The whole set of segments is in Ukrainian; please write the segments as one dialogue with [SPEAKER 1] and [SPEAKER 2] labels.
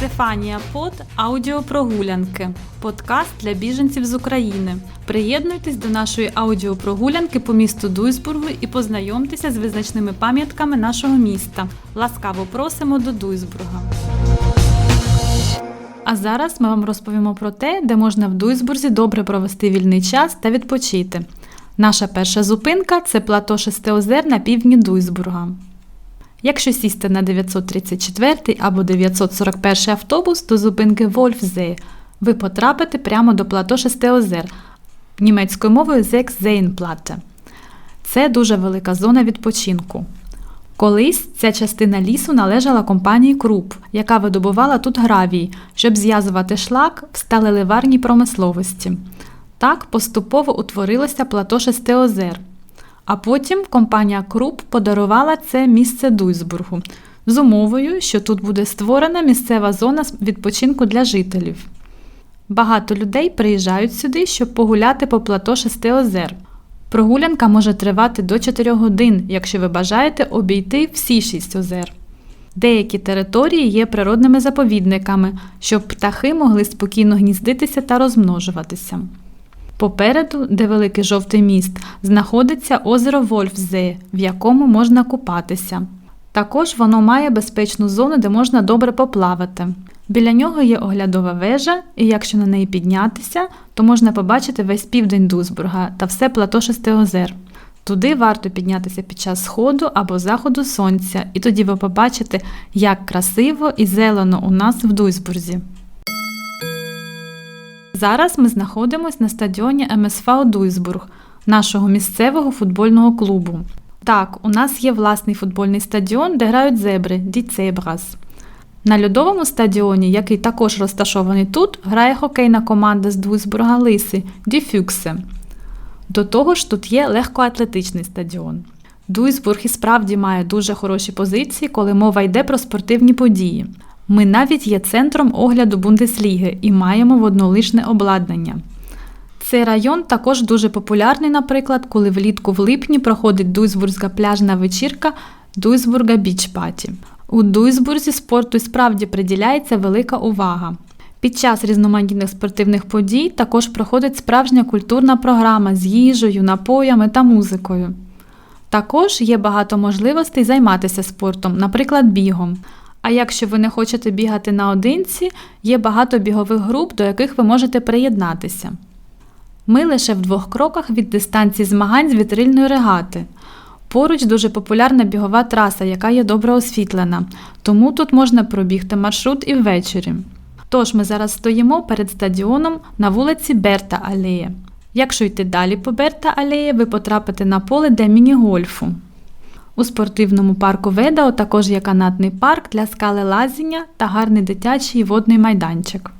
[SPEAKER 1] Стефанія Пот аудіопрогулянки. Подкаст для біженців з України. Приєднуйтесь до нашої аудіопрогулянки по місту Дуйсбургу і познайомтеся з визначними пам'ятками нашого міста. Ласкаво просимо до Дуйсбурга. А зараз ми вам розповімо про те, де можна в Дуйсбурзі добре провести вільний час та відпочити. Наша перша зупинка це плато Шестиозер на півдні Дуйсбурга. Якщо сісти на 934 або 941 автобус до зупинки Вольфзе, ви потрапите прямо до плато Шестиозер, німецькою мовою Зекзейнплате. Це дуже велика зона відпочинку. Колись ця частина лісу належала компанії Круп, яка видобувала тут гравій, щоб зв'язувати шлак в сталеливарній промисловості. Так поступово утворилося плато Шестиозер. А потім компанія Круп подарувала це місце Дуйсбургу з умовою, що тут буде створена місцева зона відпочинку для жителів. Багато людей приїжджають сюди, щоб погуляти по плато Шести озер. Прогулянка може тривати до 4 годин, якщо ви бажаєте обійти всі шість озер. Деякі території є природними заповідниками, щоб птахи могли спокійно гніздитися та розмножуватися. Попереду, де великий жовтий міст, знаходиться озеро Вольфзе, в якому можна купатися. Також воно має безпечну зону, де можна добре поплавати. Біля нього є оглядова вежа, і якщо на неї піднятися, то можна побачити весь південь Дузбурга та все плато Шести озер. Туди варто піднятися під час сходу або заходу сонця, і тоді ви побачите, як красиво і зелено у нас в Дуйсбурзі. Зараз ми знаходимося на стадіоні МСФ Дуйсбург, нашого місцевого футбольного клубу. Так, у нас є власний футбольний стадіон, де грають зебри Ді Цебрас. На льодовому стадіоні, який також розташований тут, грає хокейна команда з Дуйсбурга Лиси Ді Фюксе. До того ж, тут є легкоатлетичний стадіон. Дуйсбург і справді має дуже хороші позиції, коли мова йде про спортивні події. Ми навіть є центром огляду Бундесліги і маємо воднолишне обладнання. Цей район також дуже популярний, наприклад, коли влітку в липні проходить Дуйсбурзька пляжна вечірка Дуйсбурга Біч Паті. У Дуйсбурзі спорту справді приділяється велика увага. Під час різноманітних спортивних подій також проходить справжня культурна програма з їжею, напоями та музикою. Також є багато можливостей займатися спортом, наприклад, бігом. А якщо ви не хочете бігати наодинці, є багато бігових груп, до яких ви можете приєднатися. Ми лише в двох кроках від дистанції змагань з вітрильної регати. Поруч дуже популярна бігова траса, яка є добре освітлена, тому тут можна пробігти маршрут і ввечері. Тож ми зараз стоїмо перед стадіоном на вулиці Берта Алеє. Якщо йти далі по Берта Алеє, ви потрапите на поле для міні-гольфу. У спортивному парку Ведао також є канатний парк для скалелазіння та гарний дитячий водний майданчик.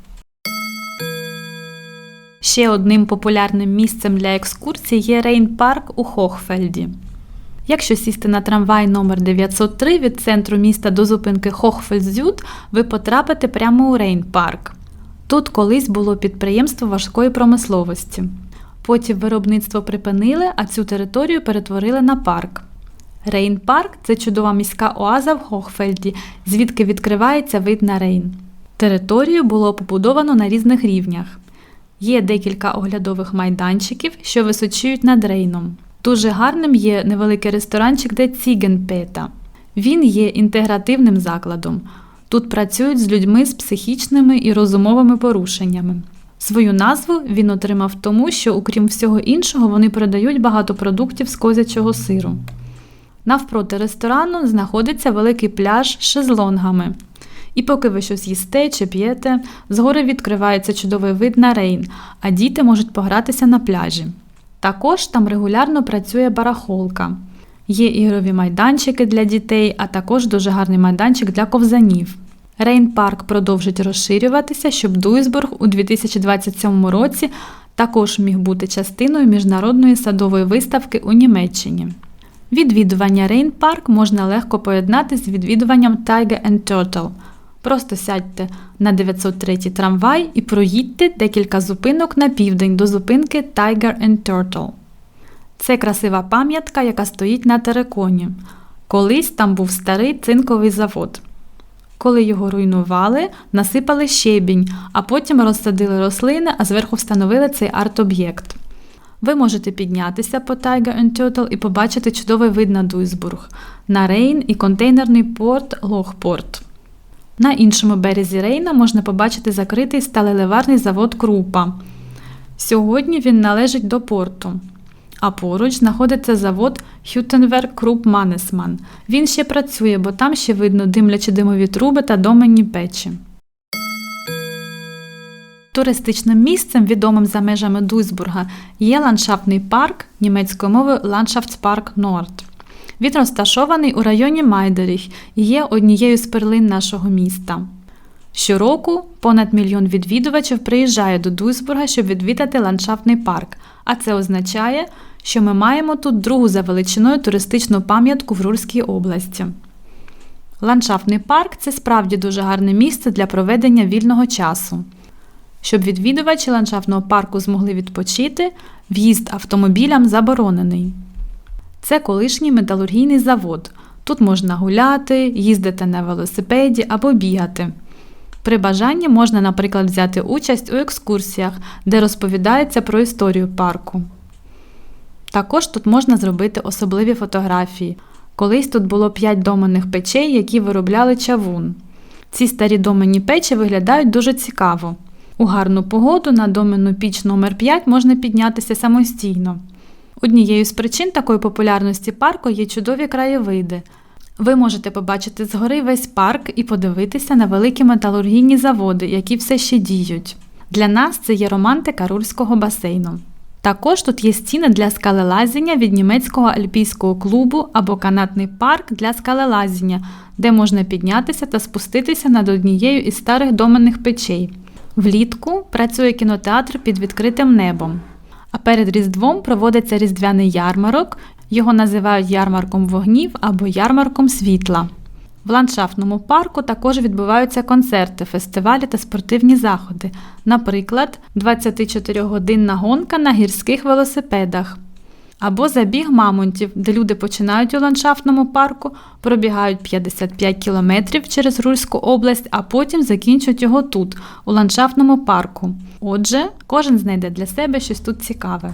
[SPEAKER 1] Ще одним популярним місцем для екскурсій є Рейн-парк у Хохфельді. Якщо сісти на трамвай номер 903 від центру міста до зупинки Хохфельдзют, ви потрапите прямо у Рейн-парк. Тут колись було підприємство важкої промисловості. Потім виробництво припинили, а цю територію перетворили на парк. Рейн-парк це чудова міська оаза в Хохфельді, звідки відкривається вид на Рейн. Територію було побудовано на різних рівнях. Є декілька оглядових майданчиків, що височують над Рейном. Дуже гарним є невеликий ресторанчик де Цігенпета. Він є інтегративним закладом. Тут працюють з людьми з психічними і розумовими порушеннями. Свою назву він отримав тому, що, окрім всього іншого, вони продають багато продуктів з козячого сиру. Навпроти ресторану знаходиться великий пляж з шезлонгами. І поки ви щось їсте чи п'єте, згори відкривається чудовий вид на рейн, а діти можуть погратися на пляжі. Також там регулярно працює барахолка. Є ігрові майданчики для дітей, а також дуже гарний майданчик для ковзанів. Рейн-парк продовжить розширюватися, щоб Дуйсбург у 2027 році також міг бути частиною міжнародної садової виставки у Німеччині. Відвідування Рейн-парк можна легко поєднати з відвідуванням Tiger and Turtle. Просто сядьте на 903 трамвай і проїдьте декілька зупинок на південь до зупинки Tiger and Turtle. Це красива пам'ятка, яка стоїть на териконі. Колись там був старий цинковий завод. Коли його руйнували, насипали щебінь, а потім розсадили рослини, а зверху встановили цей арт-об'єкт. Ви можете піднятися по Tiger Turtle і побачити чудовий вид на Дуйсбург, на Рейн і контейнерний порт Лохпорт. На іншому березі Рейна можна побачити закритий сталелеварний завод Крупа. Сьогодні він належить до порту. А поруч знаходиться завод Хютенверк Круп Манесман. Він ще працює, бо там ще видно димлячі димові труби та доменні печі. Туристичним місцем, відомим за межами Дуйсбурга, є ландшафтний парк німецькою мовою Landschaftspark Nord. Він розташований у районі Майдеріх і є однією з перлин нашого міста. Щороку понад мільйон відвідувачів приїжджає до Дуйсбурга, щоб відвідати ландшафтний парк, а це означає, що ми маємо тут другу за величиною туристичну пам'ятку в Рурській області. Ландшафтний парк це справді дуже гарне місце для проведення вільного часу. Щоб відвідувачі ландшафтного парку змогли відпочити, в'їзд автомобілям заборонений. Це колишній металургійний завод. Тут можна гуляти, їздити на велосипеді або бігати. При бажанні можна, наприклад, взяти участь у екскурсіях, де розповідається про історію парку. Також тут можна зробити особливі фотографії. Колись тут було 5 доменних печей, які виробляли чавун. Ці старі доменні печі виглядають дуже цікаво. У гарну погоду на доменну піч номер 5 можна піднятися самостійно. Однією з причин такої популярності парку є чудові краєвиди. Ви можете побачити згори весь парк і подивитися на великі металургійні заводи, які все ще діють. Для нас це є романтика Рурського басейну. Також тут є стіни для скалелазіння від німецького альпійського клубу або канатний парк для скалелазіння, де можна піднятися та спуститися над однією із старих доменних печей. Влітку працює кінотеатр під відкритим небом. А перед Різдвом проводиться різдвяний ярмарок. Його називають ярмарком вогнів або ярмарком світла. В ландшафтному парку також відбуваються концерти, фестивалі та спортивні заходи, наприклад, 24-годинна гонка на гірських велосипедах. Або забіг мамонтів, де люди починають у ландшафтному парку, пробігають 55 кілометрів через Рульську область, а потім закінчують його тут, у ландшафтному парку. Отже, кожен знайде для себе щось тут цікаве.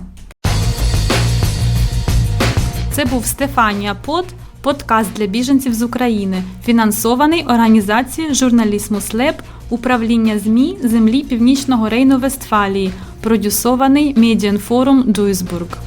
[SPEAKER 1] Це був Стефанія Под, подкаст для біженців з України, фінансований організацією Журналісмус Леб, управління ЗМІ землі Північного Рейну Вестфалії, продюсований Медіанфорум Дуйсбург.